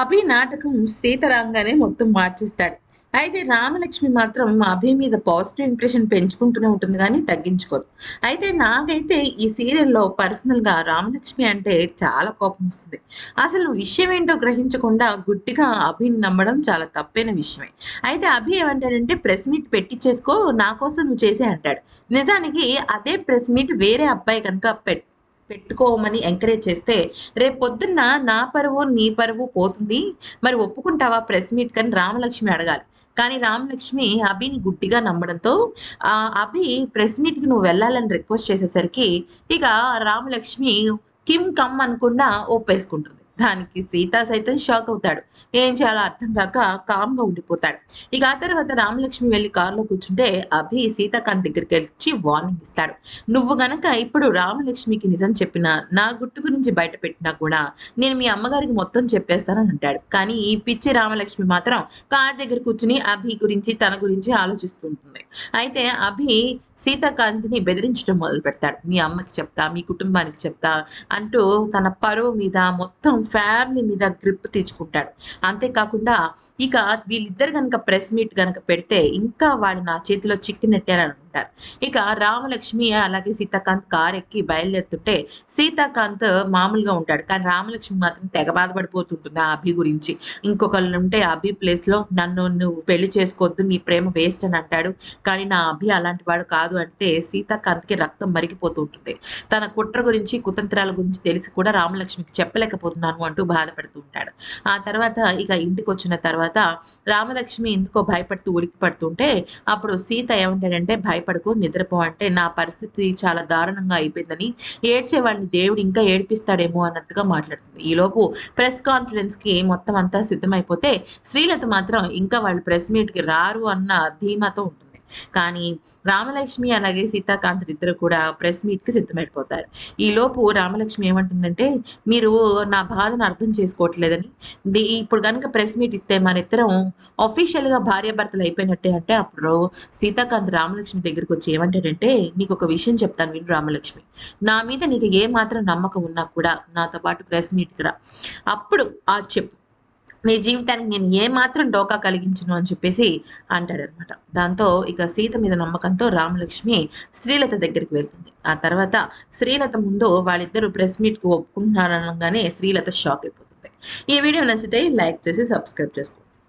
అభి నాటకం సీతరాంగానే మొత్తం మార్చేస్తాడు. అయితే రామలక్ష్మి మాత్రం అభి మీద పాజిటివ్ ఇంప్రెషన్ పెంచుకుంటూనే ఉంటుంది కానీ తగ్గించుకోదు. అయితే నాకైతే ఈ సీరియల్లో పర్సనల్గా రామలక్ష్మి అంటే చాలా కోపం వస్తుంది. అసలు విషయం ఏంటో గ్రహించకుండా గుడ్డిగా అభిని నమ్మడం చాలా తప్పైన విషయమే. అయితే అభి ఏమంటాడంటే ప్రెస్ మీట్ పెట్టించేసుకో నా కోసం నువ్వు చేసే అంటాడు. నిజానికి అదే ప్రెస్ మీట్ వేరే అబ్బాయి కనుక పెట్ పెట్టుకోమని ఎంకరేజ్ చేస్తే రేపు పొద్దున్న నా పరువు నీ పరువు పోతుంది. మరి ఒప్పుకుంటావా ప్రెస్ మీట్ కానీ? రామలక్ష్మి అడగాలి. కానీ రామలక్ష్మి అభిని గుడ్డిగా నమ్మడంతో ఆ అభి ప్రెస్ మీట్కి నువ్వు వెళ్ళాలని రిక్వెస్ట్ చేసేసరికి ఇక రామలక్ష్మి కిమ్ కమ్ అనకుండా ఒప్పేసుకుంటుంది. దానికి సీత సైతం షాక్ అవుతాడు. ఏం చేయాలో అర్థం కాక కామ్గా ఉండిపోతాడు. ఇక ఆ తర్వాత రామలక్ష్మి వెళ్ళి కారులో కూర్చుంటే అభి సీతాకాంత్ దగ్గరికి వచ్చి వార్నింగ్ ఇస్తాడు. నువ్వు గనక ఇప్పుడు రామలక్ష్మికి నిజం చెప్పినా నా గుట్టు గురించి బయట పెట్టినా కూడా నేను మీ అమ్మగారికి మొత్తం చెప్పేస్తానని అంటాడు. కానీ ఈ పిచ్చి రామలక్ష్మి మాత్రం కార్ దగ్గర కూర్చుని అభి గురించి తన గురించి ఆలోచిస్తూ ఉంటుంది అయితే అభి సీతాకాంత్ని బెదిరించడం మొదలు పెడతాడు మీ అమ్మకి చెప్తా మీ కుటుంబానికి చెప్తా అంటూ తన పరువు మీద మొత్తం ఫ్యామిలీ మీద గ్రిప్ తీర్చుకుంటాడు అంతేకాకుండా ఇక వీళ్ళిద్దరు కనుక ప్రెస్ మీట్ కనుక పెడితే ఇంకా వాడు నా చేతిలో చిక్కినట్టే అని ఇక రామలక్ష్మి అలాగే సీతాకాంత్ కార్ ఎక్కి బయలుదేరుతుంటే సీతాకాంత్ మామూలుగా ఉంటాడు. కానీ రామలక్ష్మి మాత్రం తెగ బాధపడిపోతుంటుంది ఆ అభి గురించి. ఇంకొకళ్ళు ఉంటే అభి ప్లేస్లో నన్ను నువ్వు పెళ్ళి చేసుకోవద్దు నీ ప్రేమ వేస్ట్ అని అంటాడు. కానీ నా అభి అలాంటి వాడు కాదు అంటే సీతాకాంత్కి రక్తం మరిగిపోతుంటుంది తన కుట్ర గురించి కుతంత్రాల గురించి తెలిసి కూడా రామలక్ష్మికి చెప్పలేకపోతున్నాను అంటూ బాధపడుతూ ఉంటాడు. ఆ తర్వాత ఇక ఇంటికి వచ్చిన తర్వాత రామలక్ష్మి ఎందుకో భయపడుతూ ఉలికి పడుతుంటే అప్పుడు సీత ఏమంటాడంటే భయపడకు నిద్రపో అంటే నా పరిస్థితి చాలా దారుణంగా అయిపోయిందని ఏడ్చేవాడిని దేవుడు ఇంకా ఏడిపిస్తాడేమో అన్నట్టుగా మాట్లాడుతుంది. ఈలోపు ప్రెస్ కాన్ఫరెన్స్కి మొత్తం అంతా సిద్ధమైపోతే శ్రీలత మాత్రం ఇంకా వాళ్ళు ప్రెస్ మీట్కి రారు అన్న ధీమాతో ఉంటుంది. కానీ రామలక్ష్మి అలాగే సీతాకాంత్ ఇద్దరు కూడా ప్రెస్ మీట్కి సిద్ధమైపోతారు. ఈలోపు రామలక్ష్మి ఏమంటుందంటే మీరు నా బాధను అర్థం చేసుకోవట్లేదని. ఇప్పుడు కనుక ప్రెస్ మీట్ ఇస్తే మన ఇద్దరం అఫీషియల్గా భార్యాభర్తలు అయిపోయినట్టే అంటే అప్పుడు సీతాకాంత్ రామలక్ష్మి దగ్గరికి వచ్చి ఏమంటాడంటే నీకు ఒక విషయం చెప్తాను విను రామలక్ష్మి. నా మీద నీకు ఏ మాత్రం నమ్మకం ఉన్నా కూడా నాతో పాటు ప్రెస్ మీట్కి రా. అప్పుడు ఆ చెప్పు నీ జీవితానికి నేను ఏ మాత్రం డోకా కలిగించను అని చెప్పేసి అంటాడనమాట. దాంతో ఇక సీత మీద నమ్మకంతో రామలక్ష్మి శ్రీలత దగ్గరికి వెళ్తుంది. ఆ తర్వాత శ్రీలత ముందు వాళ్ళిద్దరూ ప్రెస్ మీట్కి ఒప్పుకుంటున్నారనగానే శ్రీలత షాక్ అయిపోతుంది. ఈ వీడియో నచ్చితే లైక్ చేసి సబ్స్క్రైబ్ చేసుకోండి.